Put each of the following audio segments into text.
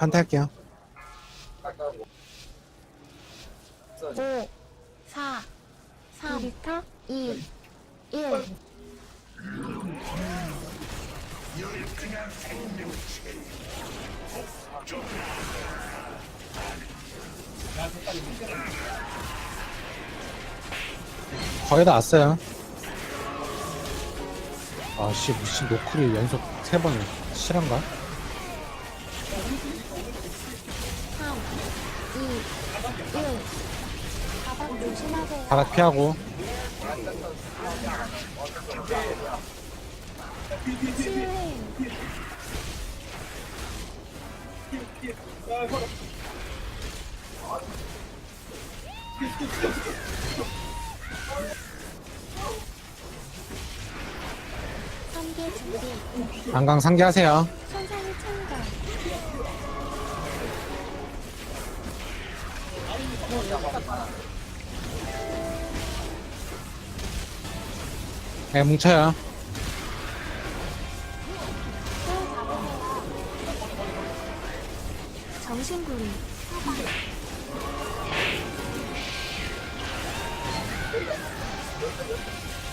판타할게요. 5, 4, 3, 2, 1. 거의 다 왔어요. 아씨 무슨 노크를 연속 세 번을 실한가? 조심하세요. 바닥 피하고 준비. 안강 상기하세요. 네 뭉쳐요. 정신구리.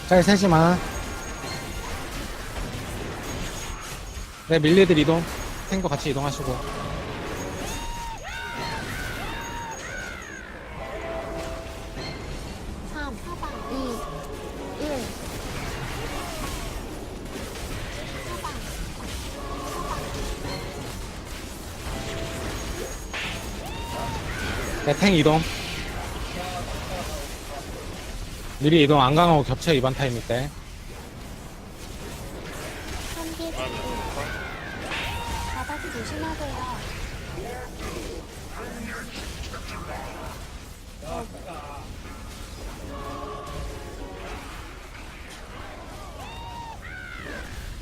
짤 세지만 네 밀리들 이동 탱거 같이 이동하시고 네탱 이동 미리 이동 안강하고 겹쳐 이번 타임일 때. 바닥 조심하세요.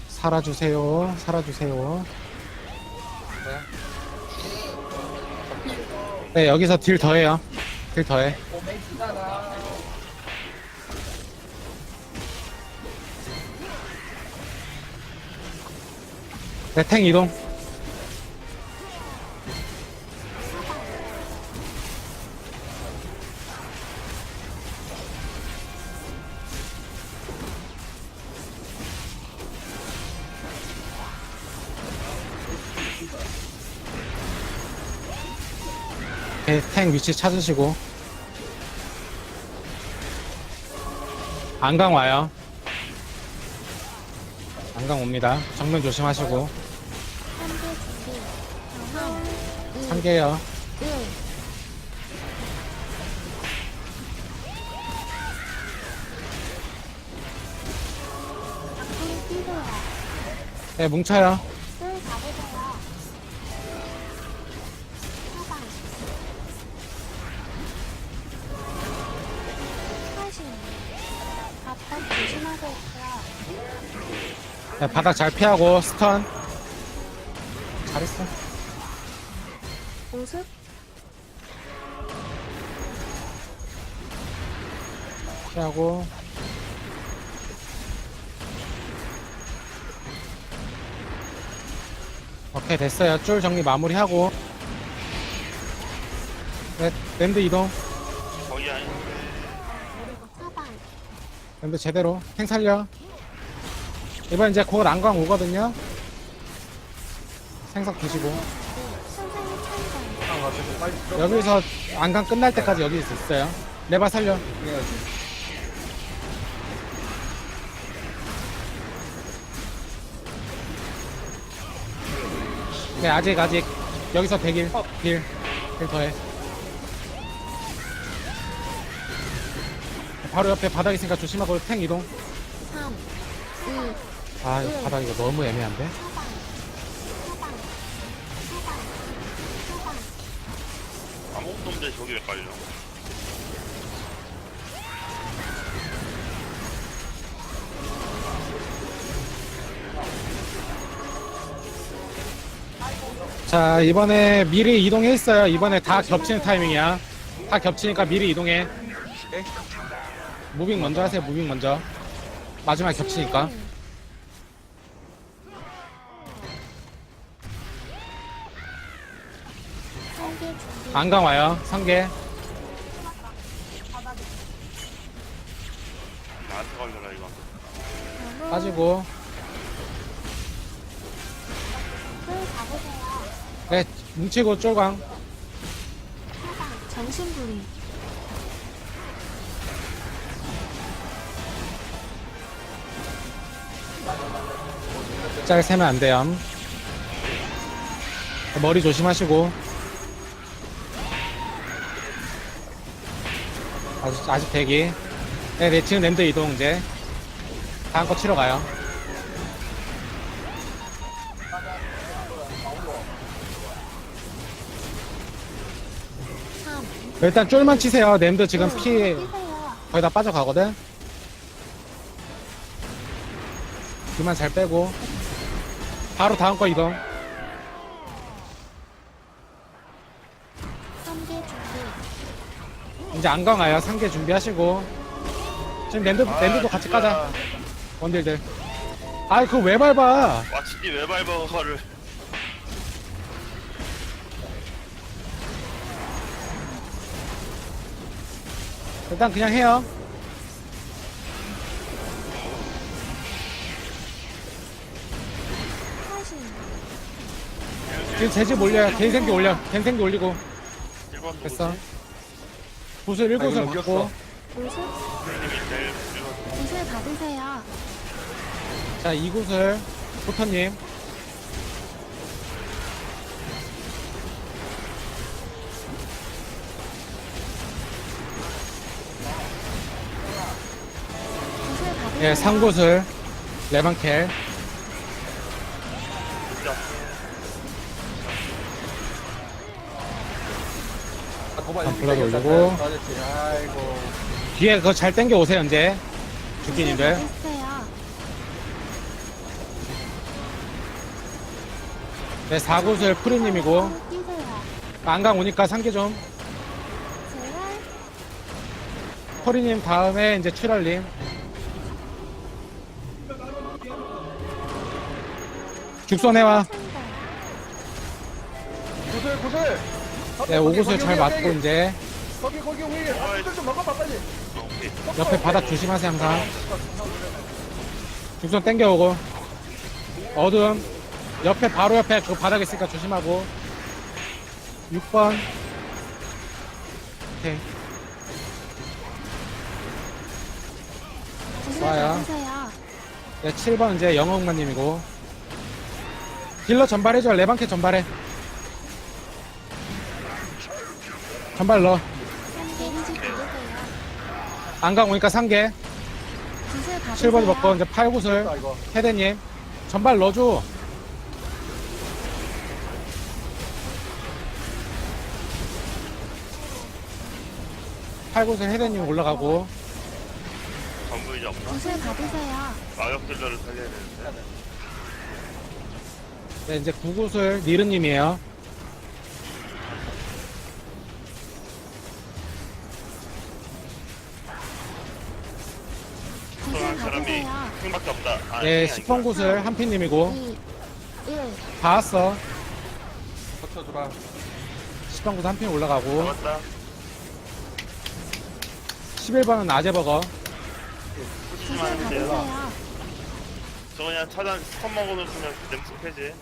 살아주세요 살아주세요 네 여기서 딜 더해요. 딜 더해. 네 탱 이동 네, 탱 위치 찾으시고 안강 와요 안강 옵니다 정면 조심하시고 삼계 준비. 삼, 이, 3개요 일. 앞으로 뛰세요. 네 뭉쳐요. 네, 바닥 잘 피하고 스턴. 잘했어. 보습. 피하고. 오케이 됐어요. 줄 정리 마무리하고. 네, 랜드 이동. 거의 아니. 랜드 제대로. 탱 살려 이번 이제 곧 안광 오거든요. 생석 드시고. 여기서 안강 끝날 때까지 여기 있어요. 레바 살려. 네 아직 아직. 여기서 대길 딜, 딜 더해. 바로 옆에 바닥 있으니까 조심하고 탱 이동. 3, 2, 아 이거 바닥 이거 너무 애매한데. 아무것도 없는데 저기 왜 깔려 자 이번에 미리 이동했어요. 이번에 다 겹치는 타이밍이야. 다 겹치니까 미리 이동해. 무빙 먼저 하세요. 무빙 먼저. 마지막 겹치니까 상계 준비. 안강 와요. 상계. 나한테 걸려라 이거 나무. 빠지고. 잡으세요. 네, 뭉치고 쫄광. 사방. 정신부리. 짤 세면 안 돼요. 머리 조심하시고. 아직, 아직 대기. 네, 네, 지금 랜드 이동 이제. 다음 거 치러 가요. 삼. 일단 쫄만 치세요. 랜드 지금 피. 거의 다 빠져가거든. 그만 잘 빼고. 바로 다음 거 이동. 이제 안강 와요. 상계 준비하시고. 지금 랜드, 랜드도 같이 까자. 원딜들. 아이, 그거 왜 밟아? 와 진짜 왜 밟아 화를 일단 그냥 해요. 지금 재집 올려요. 개인생기 올려. 개인생기 올리고. 1번 됐어. 구 슬 1구슬 받고. 무술. 님이 제일 1번 구슬 받으세요. 자, 2구슬. 포터님. 구슬 받으세요. 예, 3구슬. 레방켈. 도발 아, 블러드 올리고. 아이고. 뒤에 그거 잘 땡겨 오세요, 이제. 받으세요. 네, 4구슬 프리님이고. 뛰세요. 안강 오니까 상계 좀. 제발. 포리님 다음에 이제 출혈님. 죽선해와. 상대. 구슬 구슬. 네, 5구슬 잘 맞고 이제. 거기 거기 우리 구슬 좀 먹어봐 빨리. 옆에 바닥 조심하세요, 항상. 죽선 땡겨오고. 어둠. 옆에, 바로 옆에 그 바닥 있으니까 조심하고. 6번. 오케이. 좋아요. 네, 7번 이제 영웅만님이고. 딜러 전발해줘. 레방캐 전발해. 전발 넣어. 데미지 받으세요. 안강 오니까 상계. 구슬 받으세요. 7번 먹고 이제 8구슬. 아 이거. 헤드님. 전발 넣어줘. 팔구슬 헤드님 올라가고. 전부 이제 없나? 구슬 받으세요. 마격 딜러를 살려야 되는데 네, 이제 9구슬 니르님이에요. 구슬 그런 사람이 받으세요. 킹밖에 없다 아, 네, 킹이 10번 구슬 한피님이고. 2, 1. 다 왔어. 버텨주라. 10번 구슬 한핀 올라가고. 아니구나. 잡았다 11번은 아재버거. 푸시만 하면 돼요 받으세요. 저 그냥 차단 먹으면 그냥 냄새 패지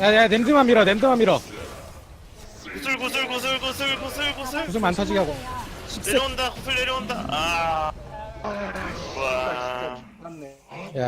야, 야, 냄드만 밀어, 냄드만 밀어. 구슬 구슬 구슬 구슬 구슬 구슬 구슬 안 터지게 하고. 받으세요. 10세. 내려온다 구슬 내려온다 아 아, 네. 와. 맞네. 야,